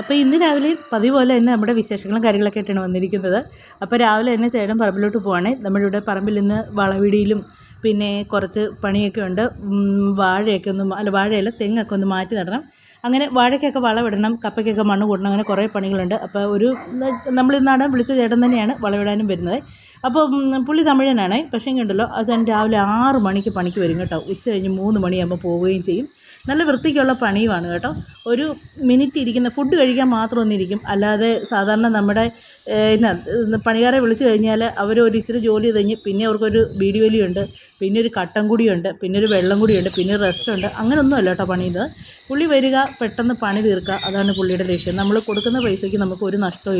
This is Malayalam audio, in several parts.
അപ്പോൾ ഇന്ന് രാവിലെ പതിവ് പോലെ തന്നെ നമ്മുടെ വിശേഷങ്ങളും കാര്യങ്ങളൊക്കെ ആയിട്ടാണ് വന്നിരിക്കുന്നത്. അപ്പോൾ രാവിലെ തന്നെ ചേട്ടൻ പറമ്പിലോട്ട് പോവാണ്. നമ്മുടെ ഇവിടെ പറമ്പിൽ നിന്ന് വളവിടിയിലും പിന്നെ കുറച്ച് പണിയൊക്കെ ഉണ്ട്. വാഴയൊക്കെ ഒന്ന് അല്ല വാഴയല്ല തെങ്ങൊക്കെ ഒന്ന് മാറ്റി നടണം. അങ്ങനെ വാഴയ്ക്കൊക്കെ വളവിടണം കപ്പയ്ക്കൊക്കെ മണ്ണ് കൂടണം അങ്ങനെ കുറേ പണികളുണ്ട്. അപ്പോൾ ഒരു നമ്മൾ ഇന്നാണ് വിളിച്ച ചേട്ടൻ തന്നെയാണ് വളവിടാനും വരുന്നത്. അപ്പോൾ പുള്ളി തമിഴനാണ്. പക്ഷേ ഉണ്ടല്ലോ അത് രാവിലെ ആറ് മണിക്ക് പണിക്ക് വരും കേട്ടോ. ഉച്ച കഴിഞ്ഞ് മൂന്ന് മണിയാകുമ്പോൾ പോവുകയും ചെയ്യും. നല്ല വൃത്തിക്കുള്ള പണിയുമാണ് കേട്ടോ. ഒരു മിനിറ്റ് ഇരിക്കുന്ന ഫുഡ് കഴിക്കാൻ മാത്രം ഒന്നിരിക്കും. അല്ലാതെ സാധാരണ നമ്മുടെ എന്നാ പണിക്കാരെ വിളിച്ചു കഴിഞ്ഞാൽ അവർ ഒരു ഇച്ചിരി ജോലി കഴിഞ്ഞ് പിന്നെ അവർക്കൊരു ബീഡി വലിയുണ്ട് പിന്നെ ഒരു കട്ടൻ കൂടിയുണ്ട് പിന്നെ ഒരു വെള്ളം കൂടിയുണ്ട് പിന്നെ ഒരു റെസ്റ്റ് ഉണ്ട്. അങ്ങനെയൊന്നും അല്ല കേട്ടോ പണി ഇത് പുള്ളി വരിക പെട്ടെന്ന് പണി തീർക്കുക അതാണ് പുള്ളിയുടെ ലക്ഷ്യം. നമ്മൾ കൊടുക്കുന്ന പൈസയ്ക്ക് നമുക്ക് ഒരു നഷ്ടവും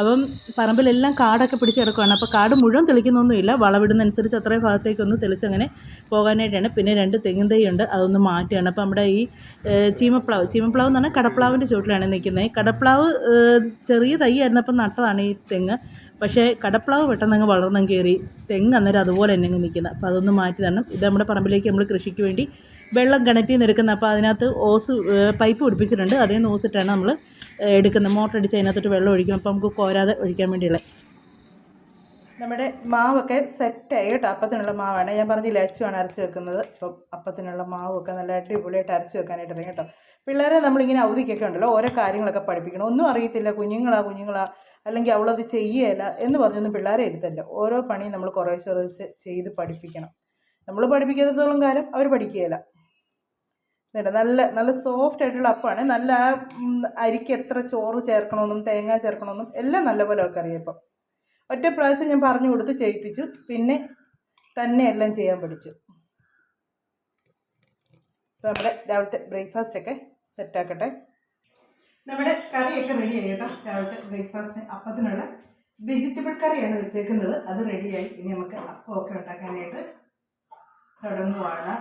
അപ്പം പറമ്പിലെല്ലാം കാടൊക്കെ പിടിച്ച് കിടക്കുകയാണ് അപ്പോൾ കാട് മുഴുവൻ തെളിക്കുന്നൊന്നുമില്ല. വളവിടുന്നതനുസരിച്ച് അത്രയും ഭാഗത്തേക്കൊന്ന് തെളിച്ചങ്ങനെ പോകാനായിട്ടാണ്. പിന്നെ രണ്ട് തെങ്ങിൻ തൈയുണ്ട് അതൊന്ന് മാറ്റുകയാണ്. അപ്പോൾ നമ്മുടെ ഈ ചീമപ്ലാവ് ചീമപ്ലാവ് എന്ന് പറഞ്ഞാൽ കടപ്ലാവിന്റെ ചുവട്ടിലാണ് നിൽക്കുന്നത്. കടപ്ലാവ് ചെറിയ തൈ അപ്പം നട്ടതാണ് ഈ തെങ്ങ്. പക്ഷേ കടപ്ലാവ് പെട്ടെന്ന് അങ്ങ് വളർന്നങ്ങ് കയറി. തെങ്ങ് അന്നേരം അതുപോലെ തന്നെ അങ്ങ് നിൽക്കുന്നത്. അപ്പോൾ അതൊന്ന് മാറ്റി തരണം ഇത് നമ്മുടെ പറമ്പിലേക്ക് നമ്മൾ കൃഷിക്ക് വേണ്ടി വെള്ളം കിണറ്റിൽ നിന്ന് എടുക്കുന്നത്. അപ്പോൾ അതിനകത്ത് ഓസ് പൈപ്പ് പിടിപ്പിച്ചിട്ടുണ്ട്. അതേ നിന്ന് ഓസിട്ടാണ് നമ്മൾ എടുക്കുന്നത് മോട്ടർ അടിച്ച് അതിനകത്തോട്ട് വെള്ളം ഒഴിക്കും. അപ്പോൾ നമുക്ക് കോരാതെ ഒഴിക്കാൻ വേണ്ടിയുള്ള. നമ്മുടെ മാവൊക്കെ സെറ്റായി കേട്ടോ. അപ്പത്തിനുള്ള മാവാണ്. ഞാൻ പറഞ്ഞില്ല അച്ചുവാണ് അരച്ച് വെക്കുന്നത്. അപ്പം അപ്പത്തിനുള്ള മാവൊക്കെ നല്ല അടിപൊളിയായിട്ട് അരച്ച് വെക്കാനായിട്ട് ഇറങ്ങി കേട്ടോ. പിള്ളേരെ നമ്മളിങ്ങനെ അവധിക്കൊക്കെ ഉണ്ടല്ലോ ഓരോ കാര്യങ്ങളൊക്കെ പഠിപ്പിക്കണം. ഒന്നും അറിയത്തില്ല കുഞ്ഞുങ്ങളാ കുഞ്ഞുങ്ങളാ അല്ലെങ്കിൽ അവളത് ചെയ്യുകയില്ല എന്ന് പറഞ്ഞൊന്നും പിള്ളേരെ ഇരുത്തല്ല ഓരോ പണിയും നമ്മൾ കുറേശ്ശെ കുറേശ്ശെ ചെയ്ത് പഠിപ്പിക്കണം. നമ്മൾ പഠിപ്പിക്കാത്തത്തോളം കാലം അവർ പഠിക്കുകയില്ല. നല്ല നല്ല സോഫ്റ്റ് ആയിട്ടുള്ള അപ്പമാണ് നല്ല ആ അരിക്ക് എത്ര ചോറ് ചേർക്കണമെന്നും തേങ്ങ ചേർക്കണമെന്നും എല്ലാം നല്ലപോലെ ഒക്കെ അറിയാം ഇപ്പം. ഒറ്റ പ്രാവശ്യം ഞാൻ പറഞ്ഞു കൊടുത്ത് ചെയ്യിപ്പിച്ചു. പിന്നെ തന്നെ എല്ലാം ചെയ്യാൻ പഠിച്ചു. അപ്പോൾ നമ്മുടെ രാവിലത്തെ ബ്രേക്ക്ഫാസ്റ്റ് ഒക്കെ സെറ്റാക്കട്ടെ നമ്മുടെ കറിയൊക്കെ റെഡി ആയി കേട്ടോ. രാവിലത്തെ ബ്രേക്ക്ഫാസ്റ്റിന് അപ്പത്തിനുള്ള വെജിറ്റബിൾ കറിയാണ് വെച്ചേക്കുന്നത്. അത് റെഡിയായി ഇനി നമുക്ക് അപ്പമൊക്കെ ഉണ്ടാക്കാനായിട്ട് തുടങ്ങുവാണ്.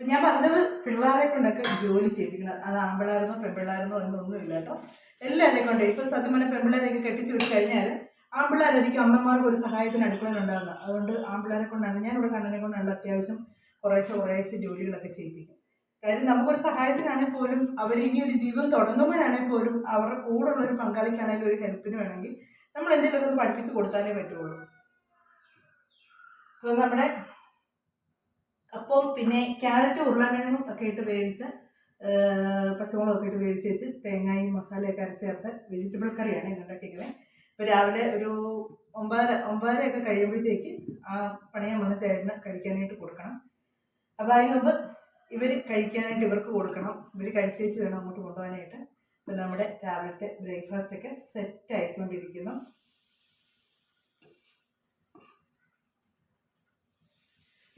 ഞാൻ പറഞ്ഞത് പിള്ളേരെ കൊണ്ടൊക്കെ ജോലി ചെയ്യിപ്പിക്കണം. അത് ആമ്പിളായിരുന്നോ എന്നൊന്നും ഇല്ല കേട്ടോ. എല്ലാവരെയും കൊണ്ട് ഇപ്പം സത്യം പറഞ്ഞാൽ പെൺപിള്ളേരെയൊക്കെ കെട്ടിച്ചു വിട്ട് കഴിഞ്ഞാൽ ആമ്പിള്ളേരായിരിക്കും അമ്മമാർക്ക് ഒരു സഹായത്തിന് അടുക്കളയിലുണ്ടാകുന്നത് അതുകൊണ്ട് ആമ്പിള്ളേരെ കൊണ്ടാണ് ഞാൻ ഇവിടെ കണ്ണനെ കൊണ്ടാണ് അത്യാവശ്യം കുറേശ്ശെ കുറേശ്ശെ ജോലികളൊക്കെ ചെയ്യിപ്പിക്കും കാര്യം നമുക്കൊരു സഹായത്തിനാണെങ്കിൽ പോലും അവരിങ്ങനെ ഒരു ജീവിതം തുടങ്ങുമ്പോഴാണെങ്കിൽ പോലും അവരുടെ കൂടെയുള്ള ഒരു പങ്കാളിക്കാണെങ്കിലും ഒരു ഹെൽപ്പിന് വേണമെങ്കിൽ നമ്മൾ എന്തെങ്കിലുമൊക്കെ ഒന്ന് പഠിപ്പിച്ച് കൊടുത്താലേ പറ്റുള്ളൂ. അപ്പോൾ നമ്മുടെ അപ്പോൾ പിന്നെ ക്യാരറ്റ് ഉരുളക്കിഴങ്ങും ഒക്കെ ഇട്ട് വേവിച്ച് പച്ചമുളകൊക്കെ ഇട്ട് വേവിച്ച് വെച്ച് തേങ്ങയും മസാലയൊക്കെ അരച്ച് ചേർത്ത് വെജിറ്റബിൾ കറിയാണ് ഇന്നുണ്ടാക്കിയിരിക്കുന്നത് ഇപ്പോൾ രാവിലെ ഒരു ഒമ്പതര ഒമ്പതരയൊക്കെ കഴിയുമ്പോഴത്തേക്ക് ആ പണിയാൻ വന്ന ചേട്ടന് കഴിക്കാനായിട്ട് കൊടുക്കണം. അപ്പോൾ അതിന് മുമ്പ് ഇവർ കഴിക്കാനായിട്ട് ഇവർക്ക് കൊടുക്കണം. ഇവർ കഴിച്ചേച്ച് വേണം അങ്ങോട്ട് കൊണ്ടുപോകാനായിട്ട്. ഇപ്പം നമ്മുടെ രാവിലത്തെ ബ്രേക്ക്ഫാസ്റ്റ് ഒക്കെ സെറ്റ് ആയിക്കൊണ്ടിരിക്കുന്നു.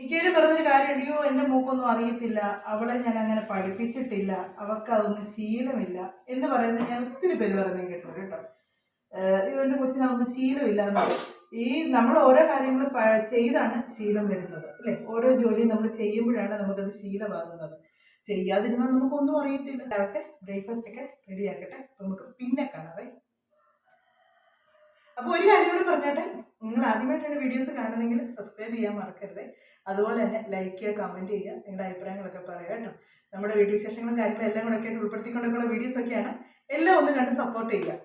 എനിക്കൊരു പറഞ്ഞൊരു കാര്യം അയ്യോ എന്റെ മൂക്കൊന്നും അറിയത്തില്ല അവളെ ഞാൻ അങ്ങനെ പഠിപ്പിച്ചിട്ടില്ല അവൾക്ക് അതൊന്നും ശീലമില്ല എന്ന് പറയുന്നത് ഞാൻ ഒത്തിരി പേര് പറയുന്നത് കേട്ടോ. കേട്ടോ അയ്യോ എന്റെ കൊച്ചിനതൊന്നും ശീലമില്ല എന്ന് പറയും. ഈ നമ്മൾ ഓരോ കാര്യങ്ങളും ചെയ്താണ് ശീലം വരുന്നത് അല്ലേ? ഓരോ ജോലിയും നമ്മൾ ചെയ്യുമ്പോഴാണ് നമുക്കത് ശീലമാകുന്നത്. ചെയ്യാതിരുന്നാൽ നമുക്കൊന്നും അറിയത്തില്ല. നേരത്തെ ബ്രേക്ക്ഫാസ്റ്റ് ഒക്കെ റെഡിയാക്കട്ടെ ആക്കട്ടെ നമുക്ക് പിന്നെ കാണാവേ അപ്പോൾ ഒരു കാര്യം കൂടി പറഞ്ഞോട്ടെ? നിങ്ങൾ ആദ്യമായിട്ടാണ് വീഡിയോസ് കാണുന്നതെങ്കിൽ സബ്സ്ക്രൈബ് ചെയ്യാൻ മറക്കരുത്. അതുപോലെ തന്നെ ലൈക്ക് ചെയ്യുക കമന്റ് ചെയ്യുക നിങ്ങളുടെ അഭിപ്രായങ്ങളൊക്കെ പറയുക കേട്ടോ. നമ്മുടെ വീഡിയോ വിശേഷങ്ങളും കാര്യങ്ങളും എല്ലാം കൂടെ ഒക്കെ ഉൾപ്പെടുത്തിക്കൊണ്ടൊക്കെയുള്ള വീഡിയോസ് ഒക്കെയാണ്. എല്ലാം ഒന്ന് കണ്ട് സപ്പോർട്ട് ചെയ്യുക.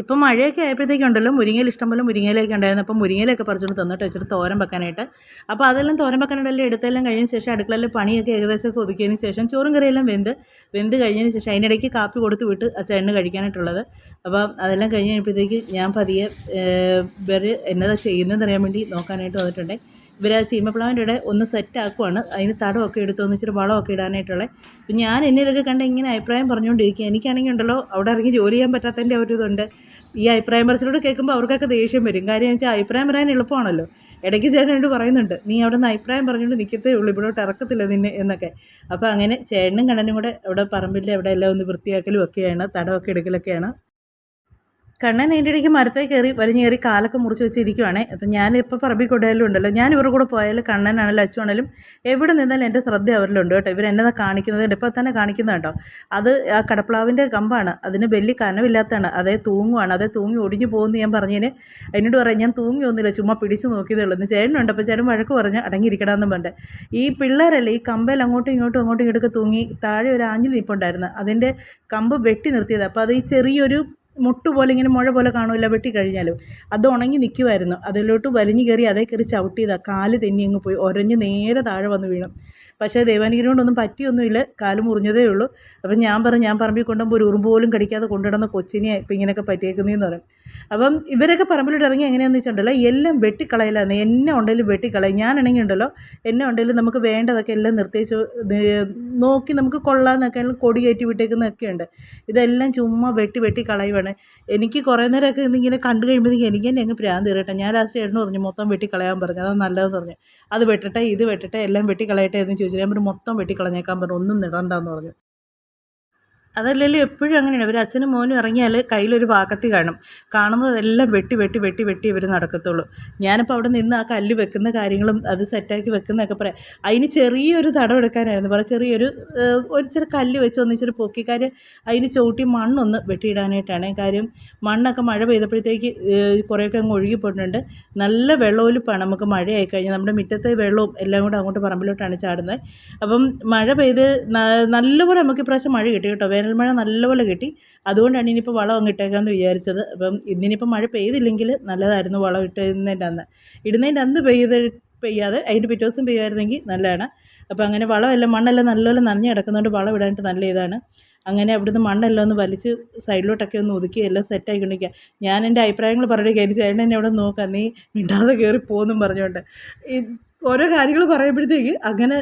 ഇപ്പം മഴയൊക്കെ ആയപ്പോഴത്തേക്കുണ്ടല്ലോ മുരിങ്ങയിൽ ഇഷ്ടംപോലെ മുരിങ്ങയിലൊക്കെ ഉണ്ടായിരുന്നു. അപ്പം മുരിങ്ങയിലൊക്കെ പറിച്ചുകൊണ്ട് തന്നിട്ട് വെച്ചിട്ട് തോരൻ വെക്കാനായിട്ട്. അപ്പോൾ അതെല്ലാം തോരൻ വെക്കാനായിട്ടെല്ലാം എടുത്തെല്ലാം കഴിഞ്ഞ ശേഷം അടുക്കളയിലെ പണിയൊക്കെ ഏകദേശമൊക്കെ ഒതുക്കിയതിന് ശേഷം ചോറും കറിയെല്ലാം വെന്ത് വെന്ത് കഴിഞ്ഞതിന് ശേഷം അതിനിടയ്ക്ക് കാപ്പി കൊടുത്ത് വിട്ട് അച്ഛന് കഴിക്കാനായിട്ടുള്ളത്. അപ്പോൾ അതെല്ലാം കഴിഞ്ഞ് കഴിഞ്ഞപ്പോഴത്തേക്ക് ഞാൻ പതിയെ വേറെ എന്നതാ ചെയ്യുന്നതെന്ന് അറിയാൻ വേണ്ടി നോക്കാനായിട്ട് വന്നിട്ടുണ്ട്. ഇവർ ആ ചീമപ്ലാവിന്റെ ഒന്ന് സെറ്റ് ആക്കുവാണ്. അതിന് തടമൊക്കെ എടുത്തോന്ന് ഇച്ചിരി വളമൊക്കെ ഇടാനായിട്ടുള്ളത് അപ്പം ഞാൻ എന്നിലൊക്കെ കണ്ട ഇങ്ങനെ അഭിപ്രായം പറഞ്ഞുകൊണ്ടിരിക്കുക എനിക്കാണെങ്കിൽ ഉണ്ടല്ലോ അവിടെ ഇറങ്ങി ജോലി ചെയ്യാൻ പറ്റാത്തതിന്റെ ഒരു ഇതുണ്ട്. ഈ അഭിപ്രായം പറച്ചിലൂടെ കേൾക്കുമ്പോൾ അവർക്കൊക്കെ ദേഷ്യം വരും. കാര്യം എന്ന് വെച്ചാൽ അഭിപ്രായം പറയാൻ എളുപ്പമാണല്ലോ. ഇടയ്ക്ക് ചേട്ടൻ എന്നോട് പറയുന്നുണ്ട് നീ അവിടെ നിന്ന് അഭിപ്രായം പറഞ്ഞുകൊണ്ട് നിൽക്കത്തേ ഉള്ളൂ. ഇവിടോട്ട് ഇറക്കത്തില്ല നിന്നെ എന്നൊക്കെ. അപ്പോൾ അങ്ങനെ ചേട്ടനും കണ്ണനും കൂടെ അവിടെ പറമ്പിൽ അവിടെ എല്ലാം ഒന്ന് വൃത്തിയാക്കലും ഒക്കെയാണ് തടമൊക്കെ എടുക്കലൊക്കെയാണ്. കണ്ണൻ അതിന്റെ ഇടയ്ക്ക് മരത്തേ കയറി വലിഞ്ഞ് കയറി കാലൊക്കെ മുറിച്ച് വെച്ചിരിക്കുവാണേ. അപ്പം ഞാൻ ഇപ്പോൾ പറമ്പിൽ കൊണ്ടുപോയാലും ഉണ്ടല്ലോ. ഞാൻ ഇവരുടെ കൂടെ പോയാലും കണ്ണനാണെങ്കിലും അച്ചുവാണെങ്കിലും എവിടെ നിന്നാലും എന്റെ ശ്രദ്ധ അവരിലുണ്ട് കേട്ടോ. ഇവർ എന്നതാ കാണിക്കുന്നത് ഇപ്പോൾ തന്നെ കാണിക്കുന്നത് കേട്ടോ. അത് ആ കടപ്ലാവിന്റെ കമ്പാണ്. അതിന് വലിയ കനവില്ലാത്തതാണ്. അതേ തൂങ്ങുവാണ്. അതേ തൂങ്ങി ഒടിഞ്ഞു പോകുമെന്ന് ഞാൻ പറഞ്ഞതിന് എന്നോട് പറയാം ഞാൻ തൂങ്ങി ഒന്നുമില്ല ചുമ്മാ പിടിച്ച് നോക്കിയതേ ഉള്ളൂ. എന്ന് ചേട്ടനുണ്ട് അപ്പോൾ ചേട്ടൻ വഴക്ക് പറഞ്ഞ് അടങ്ങിയിരിക്കണമെന്നും പറഞ്ഞിട്ട് ഈ പിള്ളേരല്ലേ ഈ കമ്പയിൽ അങ്ങോട്ടും ഇങ്ങോട്ടും അങ്ങോട്ടും ഇങ്ങോട്ടൊക്കെ തൂങ്ങി താഴെ ഒരു ആഞ്ഞു നിൽപ്പുണ്ടായിരുന്നു. അതിന്റെ കമ്പ് വെട്ടി നിർത്തിയത്. അപ്പോൾ അത് ഈ ചെറിയൊരു മുട്ട് പോലെ ഇങ്ങനെ മുഴ പോലെ കാണുമല്ലോ വെട്ടി കഴിഞ്ഞാലും. അത് ഉണങ്ങി നിൽക്കുമായിരുന്നു അതിലോട്ട് വലിഞ്ഞു കയറി അതേ കയറി ചവിട്ടിയതാണ് കാൽ തെന്നി അങ്ങ് പോയി. ഒരഞ്ഞ് നേരെ താഴെ വന്ന് വീണു. പക്ഷേ ദൈവാനുഗ്രഹം കൊണ്ടൊന്നും പറ്റിയൊന്നുമില്ല. കാൽ മുറിഞ്ഞതേ ഉള്ളൂ. അപ്പം ഞാൻ പറഞ്ഞു ഞാൻ പറമ്പിൽ കൊണ്ടുപോകുമ്പോൾ ഒരു ഉറുമ്പ് പോലും കടിക്കാതെ കൊണ്ടിടുന്ന കൊച്ചിനെ ഇപ്പം ഇങ്ങനെയൊക്കെ പറ്റിയേക്കുന്നതെന്ന് പറയും. അപ്പം ഇവരൊക്കെ പറമ്പിലോട്ട് ഇറങ്ങി എങ്ങനെയാണെന്ന് വെച്ചിട്ടുണ്ടല്ലോ എല്ലാം വെട്ടിക്കളയലാന്ന്. എന്നെ ഉണ്ടെങ്കിലും വെട്ടിക്കളയും. ഞാനാണെങ്കിൽ ഉണ്ടല്ലോ എന്നെ ഉണ്ടെങ്കിലും നമുക്ക് വേണ്ടതൊക്കെ എല്ലാം നിർത്തിച്ച് നോക്കി നമുക്ക് കൊള്ളാമെന്നൊക്കെ കൊടി കയറ്റി വിട്ടേക്കുന്നതൊക്കെ ഉണ്ട്. ഇതെല്ലാം ചുമ്മാ വെട്ടി വെട്ടി കളയുവാണ്. എനിക്ക് കുറേ നേരമൊക്കെ ഇങ്ങനെ കണ്ടു കഴിയുമ്പോഴത്തേക്ക് എനിക്ക് തന്നെ അങ്ങ് ഭ്രാന്ത് കയറട്ടെ ഞാൻ ലാസ്റ്റ് ചേട്ടന് പറഞ്ഞു മൊത്തം വെട്ടിക്കളയാൻ പറഞ്ഞു അതാ നല്ലതെന്ന് പറഞ്ഞു. അത് വെട്ടട്ടെ ഇത് വെട്ടട്ടെ എല്ലാം വെട്ടിക്കളയട്ടെ എന്ന് ചോദിച്ചു ഞാൻ പറഞ്ഞു മൊത്തം വെട്ടിക്കളഞ്ഞേക്കാൻ പറഞ്ഞു ഒന്നും നിടണ്ടെന്ന് പറഞ്ഞു. അതല്ലല്ലോ എപ്പോഴും അങ്ങനെയാണ്. ഇവർ അച്ഛനും മോനും ഇറങ്ങിയാൽ കയ്യിലൊരു വാക്കത്തി കാണും. കാണുന്നതെല്ലാം വെട്ടി വെട്ടി വെട്ടി വെട്ടി ഇവർ നടക്കത്തുള്ളൂ. ഞാനിപ്പോൾ അവിടെ നിന്ന് ആ കല്ല് വെക്കുന്ന കാര്യങ്ങളും അത് സെറ്റാക്കി വെക്കുന്നതൊക്കെ പറയാം. അതിന് ചെറിയൊരു തടം എടുക്കാനായിരുന്നു. പറയാം ചെറിയൊരു ഒരു ചെറിയ കല്ല് വെച്ച് ഒന്നിച്ചൊരു പൊക്കിക്കാർ അതിന് ചവിട്ടി മണ്ണൊന്ന് വെട്ടിയിടാനായിട്ടാണ്. കാര്യം മണ്ണൊക്കെ മഴ പെയ്തപ്പോഴത്തേക്ക് കുറേയൊക്കെ അങ്ങ് ഒഴുകിപ്പോയിട്ടുണ്ട് നല്ല വെള്ളമൊലിപ്പാണ് നമുക്ക് മഴയായി കഴിഞ്ഞാൽ. നമ്മുടെ മുറ്റത്തെ വെള്ളവും എല്ലാം കൂടെ അങ്ങോട്ട് പറമ്പിലോട്ടാണ് ചാടുന്നത്. അപ്പം മഴ പെയ്ത് നല്ലപോലെ നമുക്ക് ഇപ്രാവശ്യം മഴ കിട്ടി കേട്ടോ. വേനൽ മഴ നല്ലപോലെ കിട്ടി. അതുകൊണ്ടാണ് ഇനിയിപ്പോൾ വളം അങ്ങ് ഇട്ടേക്കാമെന്ന് വിചാരിച്ചത്. അപ്പം ഇന്നിനിപ്പോൾ മഴ പെയ്തില്ലെങ്കിൽ നല്ലതായിരുന്നു വളം ഇട്ടുന്നതിന്റെ അന്ന്. ഇടുന്നതിന്റെ അന്ന് പെയ്ത് പെയ്യാതെ അതിന്റെ പിറ്റേ ദിവസം പെയ്യുമായിരുന്നെങ്കിൽ നല്ലതാണ്. അപ്പോൾ അങ്ങനെ വളമെല്ലാം മണ്ണെല്ലാം നല്ലപോലെ നനഞ്ഞ് കിടക്കുന്നതുകൊണ്ട് വളം ഇടാനായിട്ട് നല്ല ഇതാണ്. അങ്ങനെ അവിടുന്ന് മണ്ണെല്ലാം ഒന്ന് വലിച്ച് സൈഡിലോട്ടൊക്കെ ഒന്ന് ഒതുക്കി എല്ലാം സെറ്റായി കൊണ്ടിരിക്കുക ഞാൻ എന്റെ അഭിപ്രായങ്ങൾ പറഞ്ഞു കയറി ചേട്ടൻ എന്നെ അവിടെ നോക്കാം. നീ മിണ്ടാതെ കയറി പോകുമെന്നും പറഞ്ഞുകൊണ്ട്. ഈ ഓരോ കാര്യങ്ങൾ പറയുമ്പോഴത്തേക്ക് അങ്ങനെ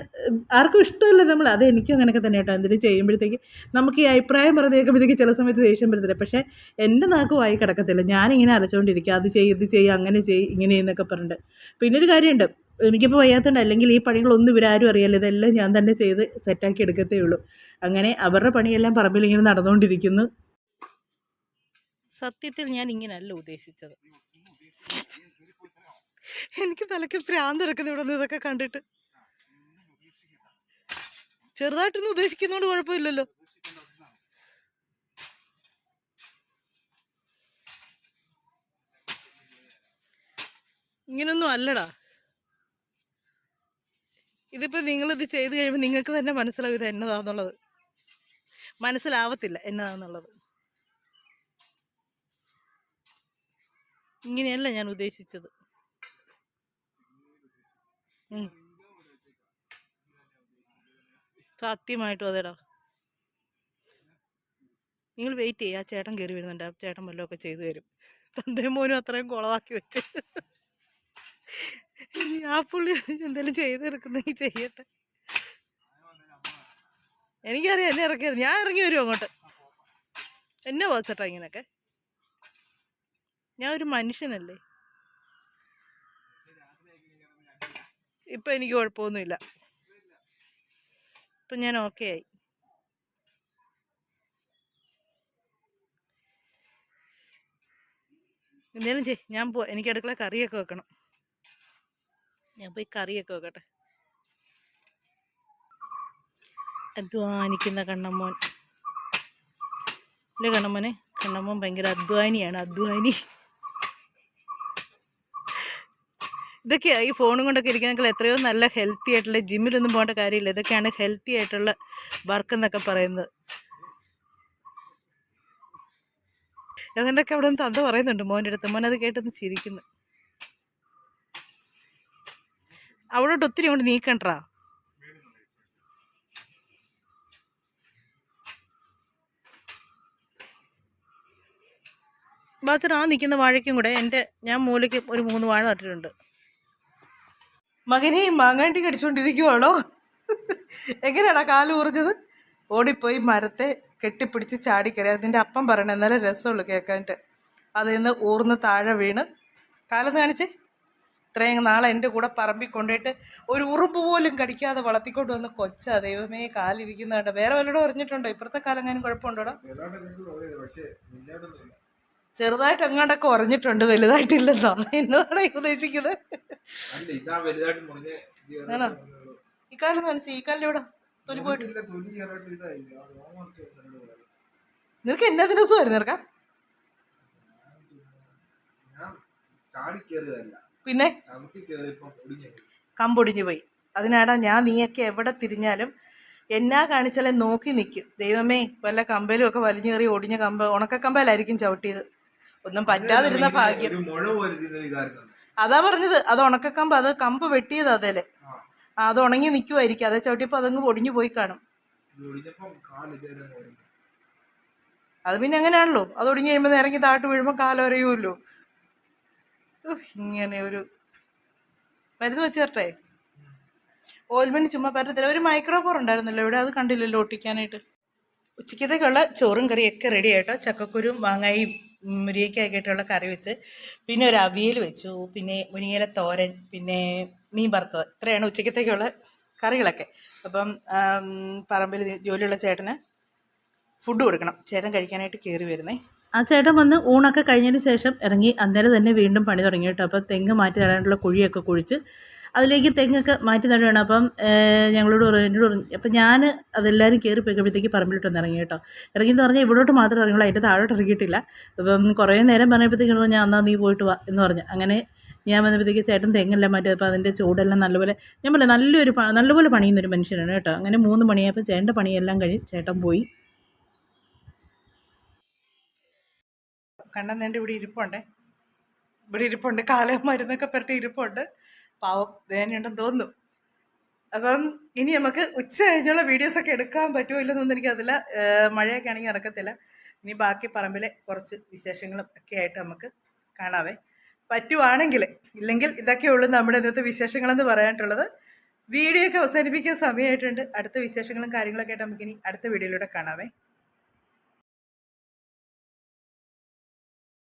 ആർക്കും ഇഷ്ടമല്ല നമ്മൾ. അത് എനിക്കും അങ്ങനെയൊക്കെ തന്നെ കേട്ടോ. എന്തെങ്കിലും ചെയ്യുമ്പോഴത്തേക്ക് നമുക്ക് ഈ അഭിപ്രായം പറഞ്ഞു കേൾക്കുമ്പോഴത്തേക്ക് ചില സമയത്ത് ദേഷ്യം വരുന്നില്ല. പക്ഷേ എന്റെ നാക്ക് വായി കിടക്കത്തില്ല. ഞാനിങ്ങനെ അലച്ചുകൊണ്ടിരിക്കുക അത് ചെയ്യ് ഇത് ചെയ്യ് അങ്ങനെ ചെയ്യും ഇങ്ങനെ എന്നൊക്കെ പറഞ്ഞിട്ട്. പിന്നെ ഒരു കാര്യമുണ്ട്. എനിക്കിപ്പോൾ വയ്യാത്തതുകൊണ്ട് അല്ലെങ്കിൽ ഈ പണികളൊന്നും ഇവരാരും അറിയില്ല. ഇതെല്ലാം ഞാൻ തന്നെ ചെയ്ത് സെറ്റാക്കി എടുക്കത്തേ ഉള്ളൂ. അങ്ങനെ അവരുടെ പണിയെല്ലാം പറമ്പിൽ ഇങ്ങനെ നടന്നുകൊണ്ടിരിക്കുന്നു. സത്യത്തിൽ ഞാൻ ഇങ്ങനെയല്ല ഉദ്ദേശിച്ചത്. എനിക്ക് തലയ്ക്ക് പ്രാന്ത് ഇറക്കുന്ന ഇവിടെ നിന്ന് ഇതൊക്കെ കണ്ടിട്ട്. ചെറുതായിട്ടൊന്നും ഉദ്ദേശിക്കുന്നോണ്ട് കുഴപ്പമില്ലല്ലോ. ഇങ്ങനൊന്നും അല്ലടാ. ഇതിപ്പോൾ നിങ്ങളിത് ചെയ്ത് കഴിയുമ്പോൾ നിങ്ങൾക്ക് തന്നെ മനസ്സിലാവും ഇത് എന്നതാന്നുള്ളത്. മനസ്സിലാവത്തില്ല എന്നതാന്നുള്ളത്. ഇങ്ങനെയല്ല ഞാൻ ഉദ്ദേശിച്ചത്. സത്യമായിട്ടും അതേടാ. നിങ്ങൾ വെയിറ്റ് ചെയ്യുക ആ ചേട്ടൻ കയറി വരുന്നുണ്ട്. ആ ചേട്ടൻ ഒക്കെ ചെയ്തു തരും. തന്തയും മോനും അത്രയും കുളവാക്കി വെച്ച്. ആ പുള്ളി എന്തെങ്കിലും ചെയ്തെടുക്കുന്നെങ്കിൽ ചെയ്യട്ടെ. എനിക്കറിയാം എന്നെ ഇറക്കിയത്. ഞാൻ ഇറങ്ങി വരും അങ്ങോട്ട്. എന്നെ വാച്ചട്ടാ ഇങ്ങനെയൊക്കെ. ഞാൻ ഒരു മനുഷ്യനല്ലേ? ഇപ്പൊ എനിക്ക് കുഴപ്പമൊന്നുമില്ല ഇപ്പം ഞാൻ ഓക്കെ ആയി. എന്തേലും ചെയ് ഞാൻ പോ എനിക്ക് അടുക്കള കറിയൊക്കെ വെക്കണം. ഞാൻ പോയി കറിയൊക്കെ വെക്കട്ടെ. അധ്വാനിക്കുന്ന കണ്ണമ്മോൻ. അല്ലേ കണ്ണമ്മോനെ? കണ്ണമ്മോൻ ഭയങ്കര അധ്വാനിയാണ് അധ്വാനി. ഇതൊക്കെയാണ് ഈ ഫോണും കൊണ്ടൊക്കെ ഇരിക്കുന്നെങ്കിൽ എത്രയോ നല്ല ഹെൽത്തി ആയിട്ടുള്ള ജിമ്മിലൊന്നും പോകേണ്ട കാര്യമില്ല. ഇതൊക്കെയാണ് ഹെൽത്തി ആയിട്ടുള്ള വർക്ക് എന്നൊക്കെ പറയുന്നത്. അതുകൊണ്ടൊക്കെ അവിടെ നിന്ന് തന്ത പറയുന്നുണ്ട് മോന്റെ അടുത്ത്. മോൻ അത് കേട്ടൊന്ന് ചിരിക്കുന്നു. അവിടോട്ട് ഒത്തിരി കൊണ്ട് നീക്കണ്ടാ? ബാച്ചർ ആ നിൽക്കുന്ന വാഴയ്ക്കും കൂടെ എന്റെ ഞാൻ മൂലയ്ക്ക് ഒരു മൂന്ന് വാഴ നട്ടിട്ടുണ്ട്. മകനെ മാങ്ങാണ്ടി കടിച്ചുകൊണ്ടിരിക്കുവാണോ എങ്ങനെയാടാ കാൽ മുറിഞ്ഞത് ഓടിപ്പോയി മരത്തെ കെട്ടിപ്പിടിച്ച് ചാടിക്കറി അതിന്റെ അപ്പം പറയണേ എന്നാലേ രസമുള്ളൂ കേൾക്കാനായിട്ട്. അതിൽ നിന്ന് ഊർന്ന് താഴെ വീണ്. കാലെന്ന് കാണിച്ചേ? ഇത്രയും നാളെ എന്റെ കൂടെ പറമ്പി കൊണ്ടുപോയിട്ട് ഒരു ഉറുമ്പ് പോലും കടിക്കാതെ വളർത്തിക്കൊണ്ട് വന്ന് കൊച്ചാ ദൈവമേ കാലിരിക്കുന്നുണ്ട് വേറെ വല്ലതും അറിഞ്ഞിട്ടുണ്ടോ? ഇപ്പുറത്തെ കാലം എങ്ങാനും കുഴപ്പമുണ്ടോടാ ചെറുതായിട്ട് അങ്ങോട്ടൊക്കെ ഉറഞ്ഞിട്ടുണ്ട് വലുതായിട്ടില്ലെന്നോ എന്നതാണ് ഉദ്ദേശിക്കുന്നത്. ആണോ? ഈ കാലം കാണിച്ചു ഈ കാലിൽ എവിടെ? തൊലി പോയിട്ട്. നിനക്ക് എന്നാ ദിവസമായിരുന്നു നിനക്ക? പിന്നെ? കമ്പൊടിഞ്ഞു പോയി. അതിനാടാ ഞാൻ നീയൊക്കെ എവിടെ തിരിഞ്ഞാലും എന്നാ കാണിച്ചാലും നോക്കി നിൽക്കും. ദൈവമേ വല്ല കമ്പലും ഒക്കെ വലിഞ്ഞു കയറി ഒടിഞ്ഞ കമ്പ ഉണക്ക കമ്പലായിരിക്കും ചവിട്ടിയത്. ഒന്നും പറ്റാതിരുന്ന ഭാഗ്യം. അതാ പറഞ്ഞത് അത് ഉണക്കക്കമ്പ് അത് കമ്പ് വെട്ടിയത് അതേലെ. അത് ഉണങ്ങി നിൽക്കുമായിരിക്കും അതേ ചവിട്ടിയപ്പോൾ അതങ്ങ് പൊടിഞ്ഞു പോയി കാണും. അത് പിന്നെ അങ്ങനെയാണല്ലോ. അത് ഒടിഞ്ഞു കഴിയുമ്പോൾ ഇറങ്ങി താട്ട് വീഴുമ്പോൾ കാലൊരയുമല്ലോ ഇങ്ങനെ ഒരു മരുന്ന് വെച്ച് തരട്ടെ? ചുമ്മാ പരത്തില്ല ഒരു മൈക്രോഫോർ ഉണ്ടായിരുന്നല്ലോ ഇവിടെ. അത് കണ്ടില്ലല്ലോ ഒട്ടിക്കാനായിട്ട്. ഉച്ചക്കത്തേക്കുള്ള ചോറും കറിയൊക്കെ റെഡി ആയിട്ടോ? ചക്കക്കുരും മാങ്ങായും. ഉം, മുരിങ്ങയ്ക്കൊക്കെ കറി വെച്ച് പിന്നെ ഒരു അവിയൽ വെച്ചു. പിന്നെ മുരിങ്ങയില തോരൻ പിന്നെ മീൻ വറുത്തത്. ഇത്രയാണ് ഉച്ചക്കത്തേക്കുള്ള കറികളൊക്കെ. അപ്പം പറമ്പിൽ ജോലിയുള്ള ചേട്ടന് ഫുഡ് കൊടുക്കണം. ചേട്ടൻ കഴിക്കാനായിട്ട് കയറി വരുന്നേ. ആ ചേട്ടൻ വന്ന് ഊണൊക്കെ കഴിഞ്ഞതിന് ശേഷം ഇറങ്ങി അന്നേരം തന്നെ വീണ്ടും പണി തുടങ്ങി കേട്ടോ. അപ്പോൾ തെങ്ങ് മാറ്റി തരാനുള്ള കുഴിയൊക്കെ കുഴിച്ച് അതിലേക്ക് തെങ്ങൊക്കെ മാറ്റി നടുകയാണ് അപ്പം ഞങ്ങളോട് പറഞ്ഞു എന്നോട് പറഞ്ഞു അപ്പം ഞാൻ അതെല്ലാവരും കയറി പോയപ്പോഴത്തേക്ക് പറമ്പിലിട്ടൊന്ന് ഇറങ്ങി കേട്ടോ. ഇറങ്ങിയെന്ന് പറഞ്ഞാൽ ഇവിടോട്ട് മാത്രമേ ഇറങ്ങുള്ളൂ അതിന്റെ താഴോട്ട് ഇറങ്ങിയിട്ടില്ല. അപ്പം കുറേ നേരം പറഞ്ഞപ്പോഴത്തേക്കും ഞാൻ എന്നാൽ നീ പോയിട്ട് വാ എന്ന് പറഞ്ഞു. അങ്ങനെ ഞാൻ വന്നപ്പോഴത്തേക്ക് ചേട്ടൻ തെങ്ങെല്ലാം മാറ്റി അപ്പോൾ അതിന്റെ ചൂടെല്ലാം നല്ലപോലെ ഞാൻ പറയാം നല്ലൊരു നല്ലപോലെ പണിയുന്നൊരു മനുഷ്യനാണ് കേട്ടോ. അങ്ങനെ മൂന്ന് മണിയായപ്പോൾ ചേട്ടന്റെ പണിയെല്ലാം കഴിഞ്ഞ് ചേട്ടൻ പോയി. കണ്ണം നേണ്ട ഇവിടെ ഇരിപ്പുണ്ടേ. ഇവിടെ ഇരിപ്പുണ്ട്. കാലം മരുന്നൊക്കെ പുരട്ടി ഇരിപ്പുണ്ട്. പാവം വേദനയുണ്ടെന്ന് തോന്നുന്നു. അപ്പം ഇനി നമുക്ക് ഉച്ച കഴിഞ്ഞുള്ള വീഡിയോസൊക്കെ എടുക്കാൻ പറ്റുമോ ഇല്ലെന്നൊന്നും എനിക്കതില്ല. മഴയൊക്കെ ആണെങ്കിൽ നടക്കത്തില്ല. ഇനി ബാക്കി പറമ്പിലെ കുറച്ച് വിശേഷങ്ങളും ഒക്കെ ആയിട്ട് നമുക്ക് കാണാവേ. പറ്റുവാണെങ്കിൽ ഇല്ലെങ്കിൽ ഇതൊക്കെ ഉള്ളൂ നമ്മുടെ ഇന്നത്തെ വിശേഷങ്ങളെന്ന് പറയാനായിട്ടുള്ളത് വീഡിയോ ഒക്കെ അവസാനിപ്പിക്കാൻ സമയമായിട്ടുണ്ട്. അടുത്ത വിശേഷങ്ങളും കാര്യങ്ങളൊക്കെ ആയിട്ട് നമുക്കിനി അടുത്ത വീഡിയോയിലൂടെ കാണാവേ.